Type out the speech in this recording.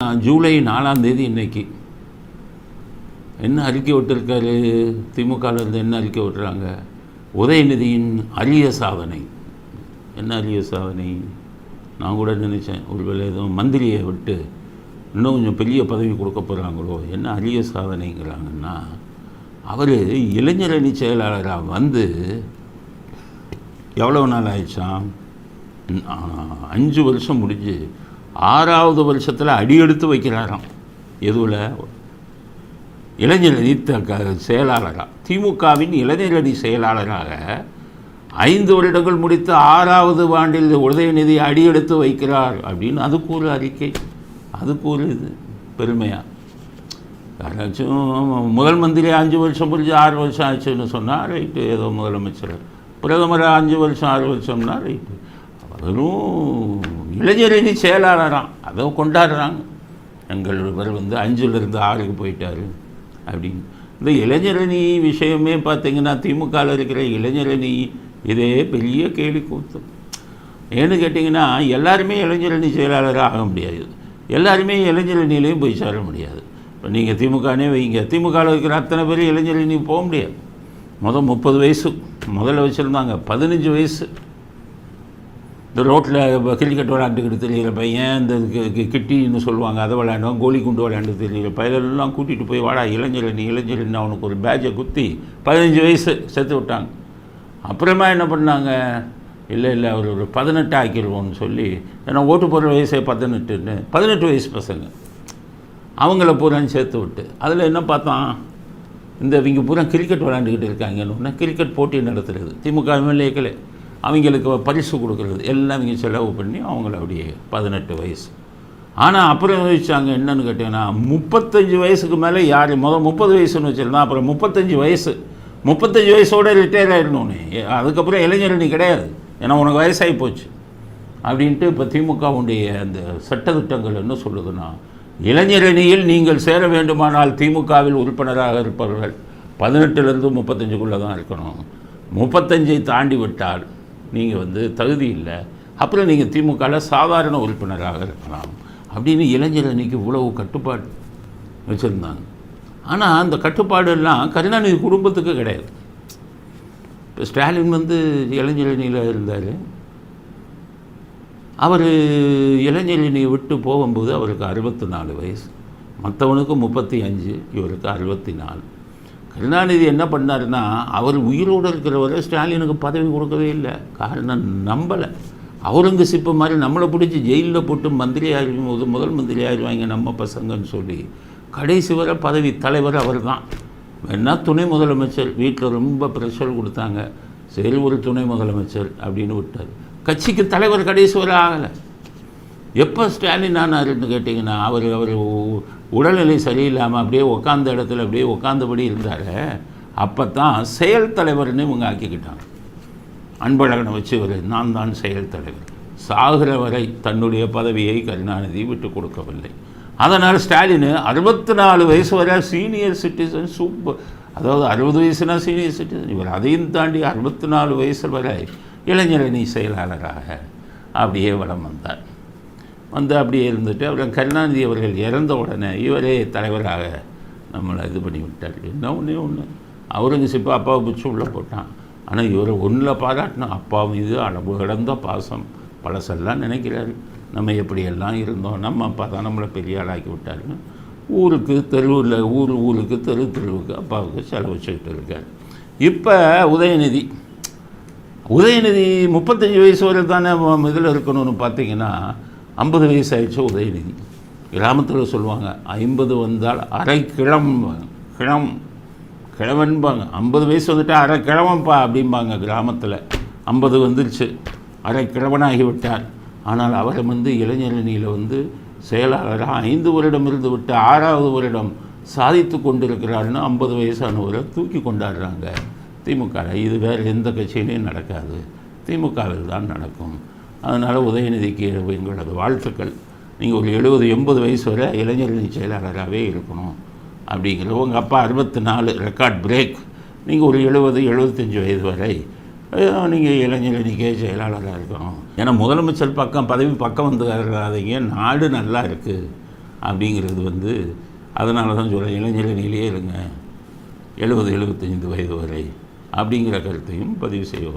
ஜூலை நாலாம் தேதி இன்னைக்கு. என்ன அறிக்கை விட்டுருக்காரு? திமுகலேருந்து என்ன அறிக்கை விட்டுறாங்க? உதயநிதியின் அரிய சாதனை. என்ன அரிய சாதனை? நான் கூட நினச்சேன். ஒருவேளை எதுவும் மந்திரியை விட்டு இன்னும் கொஞ்சம் பெரிய பதவி கொடுக்க போகிறாங்களோ என்ன அரிய சாதனைங்கிறாங்கன்னா அவர் இளைஞரணி செயலாளராக வந்து எவ்வளோ நாள் ஆயிடுச்சான் அஞ்சு வருஷம் முடிஞ்சு ஆறாவது வருஷத்தில் அடியெடுத்து வைக்கிறாராம். எதுவில் இளைஞரணி த- செயலாளராக திமுகவின் இளைஞரணி செயலாளராக ஐந்து வருடங்கள் முடித்து ஆறாவது ஆண்டில் உதயநிதி அடியெடுத்து வைக்கிறார் அப்படின்னு அதுக்கு ஒரு அறிக்கை. அதுக்கு ஒரு இது. பெருமையாக யாராச்சும் முதல் மந்திரி அஞ்சு வருஷம் புரிஞ்சு ஆறு வருஷம் ஆச்சுன்னு சொன்னால் ரைட்டு ஏதோ முதலமைச்சர். பிரதமர் அஞ்சு வருஷம் ஆறு வருஷம்னா ரைட்டு. அதுவும் இளைஞரணி செயலாளராம். அதை கொண்டாடுறாங்க. எங்கள் இவர் வந்து அஞ்சுலேருந்து ஆறுக்கு போயிட்டாரு அப்படின்னு. இந்த இளைஞரணி விஷயமே பார்த்தீங்கன்னா திமுகவில் இருக்கிற இளைஞரணி இதே பெரிய கேலி கூத்து. ஏன்னு கேட்டிங்கன்னா எல்லாருமே இளைஞரணி செயலாளராக ஆக முடியாது. எல்லாருமே இளைஞரணியிலையும் போய் சேர முடியாது. இப்போ நீங்கள் திமுகனே வைங்க. திமுகவில் இருக்கிற அத்தனை பேர் இளைஞரணி போக முடியாது. மொதல் முப்பது வயசு முதல்ல வச்சுருந்தாங்க. பதினஞ்சு வயசு. இந்த ரோட்டில் கிரிக்கெட் விளையாண்டுக்கிட்டு தெரியிற பையன்? இந்த கிட்டின்னு சொல்லுவாங்க அதை விளையாண்டோம் கோலி குண்டு விளையாண்டு தெரியிற பையலெல்லாம் கூட்டிகிட்டு போய் வாடா இளைஞரணி இளைஞரணி அவனுக்கு ஒரு பேட்சை குத்தி பதினஞ்சு வயசு செத்து விட்டாங்க. அப்புறமா என்ன பண்ணாங்க? இல்லை இல்லை அவர் ஒரு பதினெட்டு ஆக்கிடுவோம்னு சொல்லி ஏன்னா ஓட்டு போடுற வயசே பதினெட்டுன்னு பதினெட்டு வயசு பசங்க. அவங்கள பூரா சேர்த்து விட்டு அதில் என்ன பார்த்தான் இந்த இவங்க பூரா கிரிக்கெட் விளையாண்டுக்கிட்டு இருக்காங்கன்னு உடனே கிரிக்கெட் போட்டி நடத்துகிறது திமுக எம்எல்ஏக்களே. அவங்களுக்கு பரிசு கொடுக்குறது. எல்லாம் இங்கே செலவு பண்ணி அவங்கள அப்படியே பதினெட்டு வயசு. ஆனால் அப்புறம் யோசிச்சாங்க என்னன்னு கேட்டிங்கன்னா முப்பத்தஞ்சு வயசுக்கு மேலே யார் முதல் முப்பது வயசுன்னு வச்சுருந்தா அப்புறம் முப்பத்தஞ்சு வயசு. முப்பத்தஞ்சு வயசோடு ரிட்டையர் ஆகிடணும்னு அதுக்கப்புறம் இளைஞர் நீ கிடையாது. ஏன்னா உனக்கு வயசாகி போச்சு. அப்படின்ட்டு இப்போ திமுகவுடைய அந்த சட்டத்திட்டங்கள் என்ன சொல்லுதுன்னா இளைஞரணியில் நீங்கள் சேர வேண்டுமானால் திமுகவில் உறுப்பினராக இருப்பவர்கள் பதினெட்டுலேருந்து முப்பத்தஞ்சுக்குள்ளே தான் இருக்கணும். முப்பத்தஞ்சை தாண்டி விட்டால் நீங்கள் வந்து தகுதி இல்லை. அப்புறம் நீங்கள் திமுகவில் சாதாரண உறுப்பினராக இருக்கலாம். அப்படின்னு இளைஞரணிக்கு இவ்வளவு கட்டுப்பாடு வச்சுருந்தாங்க. ஆனால் அந்த கட்டுப்பாடெல்லாம் கருணாநிதி குடும்பத்துக்கு கிடையாது. இப்போ ஸ்டாலின் வந்து இளைஞரணியில் இருந்தார். அவர் இளைஞரணியை விட்டு போகும்போது அவருக்கு அறுபத்தி நாலு வயசு. மற்றவனுக்கு முப்பத்தி அஞ்சு இவருக்கு அறுபத்தி நாலு. கருணாநிதி என்ன பண்ணாருன்னா அவர் உயிரோடு இருக்கிறவரை ஸ்டாலினுக்கு பதவி கொடுக்கவே இல்லை. காரணம் நம்பலை. அவுரங்கசீப்பு மாதிரி நம்மளை பிடிச்சி ஜெயிலில் போட்டு மந்திரி ஆயிரும் போது முதல் மந்திரி ஆயிடுவாங்க நம்ம பசங்கன்னு சொல்லி கடைசி வரை பதவி தலைவர் அவர் தான். வேணா துணை முதலமைச்சர் வீட்டில் ரொம்ப ப்ரெஷர் கொடுத்தாங்க. சரி ஒரு துணை முதலமைச்சர் அப்படின்னு விட்டார். கட்சிக்கு தலைவர் கடைசி வர ஆகலை. எப்போ ஸ்டாலின் ஆனாருன்னு கேட்டிங்கன்னா அவர் அவர் உடல்நிலை சரியில்லாமல் அப்படியே உட்காந்த இடத்துல அப்படியே உட்காந்தபடி இருந்தார். அப்போ தான் செயல் தலைவர்னு இவங்க ஆக்கிக்கிட்டாங்க. அன்பழகனை வச்சு ஒரு நான் தான் செயல் தலைவர். சாகிற வரை தன்னுடைய பதவியை கருணாநிதி விட்டு கொடுக்கவில்லை. அதனால் ஸ்டாலின் அறுபத்தி நாலு வயசு வரை சீனியர் சிட்டிசன் சூப்பர் அதாவது அறுபது வயசுனா சீனியர் சிட்டிசன் இவர் அதையும் தாண்டி அறுபத்தி நாலு வயசு வரை இளைஞரணி செயலாளராக அப்படியே வளம் வந்தார். வந்து அப்படியே இருந்துட்டு அப்புறம் கருணாநிதி அவர்கள் இறந்த உடனே இவரே தலைவராக நம்மளை இது பண்ணி விட்டார். என்ன ஒன்றே ஒன்று அவுரங்கசீப்பு அப்பாவை பிடிச்சி உள்ளே போட்டான். ஆனால் இவரை ஒன்றில் பாராட்டினோம். அப்பா மீது அளவு கிடந்த பாசம். பழசெல்லாம் நினைக்கிறாரு. நம்ம எப்படியெல்லாம் இருந்தோம்? நம்ம அப்பா தான் நம்மளை பெரிய ஆளாக்கி விட்டாருன்னு. ஊருக்கு தெருவில் ஊர் ஊருக்கு தெரு தெருவுக்கு அப்பாவுக்கு செலவச்சுக்கிட்டு இருக்கார். இப்போ உதயநிதி. உதயநிதி முப்பத்தஞ்சு வயசு வரை தானே இதில் இருக்கணும்னு பார்த்தீங்கன்னா ஐம்பது வயசு ஆயிடுச்சு உதயநிதி. கிராமத்தில் சொல்லுவாங்க ஐம்பது வந்தால் அரை கிழம் கிழம் கிழவன்பாங்க. ஐம்பது வயசு வந்துட்டு அரை கிழவன்ப்பா அப்படிம்பாங்க கிராமத்தில். ஐம்பது வந்துருச்சு அரை கிழவனாகிவிட்டார். ஆனால் அவரை வந்து இளைஞரணியில் வந்து செயலாளராக ஐந்து வருடம் இருந்து விட்டு ஆறாவது வருடம் சாதித்து கொண்டிருக்கிறாருன்னு ஐம்பது வயசானவரை தூக்கி கொண்டாடுறாங்க. திமுக இது வேறு எந்த கட்சியிலையும் நடக்காது. திமுகவில் தான் நடக்கும். அதனால் உதயநிதிக்கு எங்களது வாழ்த்துக்கள். நீங்கள் ஒரு எழுபது எண்பது வயசு வரை இளைஞரணி செயலாளராகவே இருக்கணும். அப்படிங்கிற உங்கள் அப்பா அறுபத்தி நாலு ரெக்கார்ட் பிரேக் நீங்கள் ஒரு எழுபது எழுபத்தஞ்சி வயது வரை நீங்கள் இளைஞரணிக்கே செயலாளராக இருக்கணும். ஏன்னா முதலமைச்சர் பக்கம் பதவி பக்கம் வந்து வராதீங்க நாடு நல்லா இருக்குது அப்படிங்கிறது வந்து அதனால தான் சொல்கிறேன் இளைஞரணியிலே இருங்க. எழுபது எழுபத்தைந்து வயது வரை அப்படிங்கிற கருத்தையும் பதிவு செய்வோம்.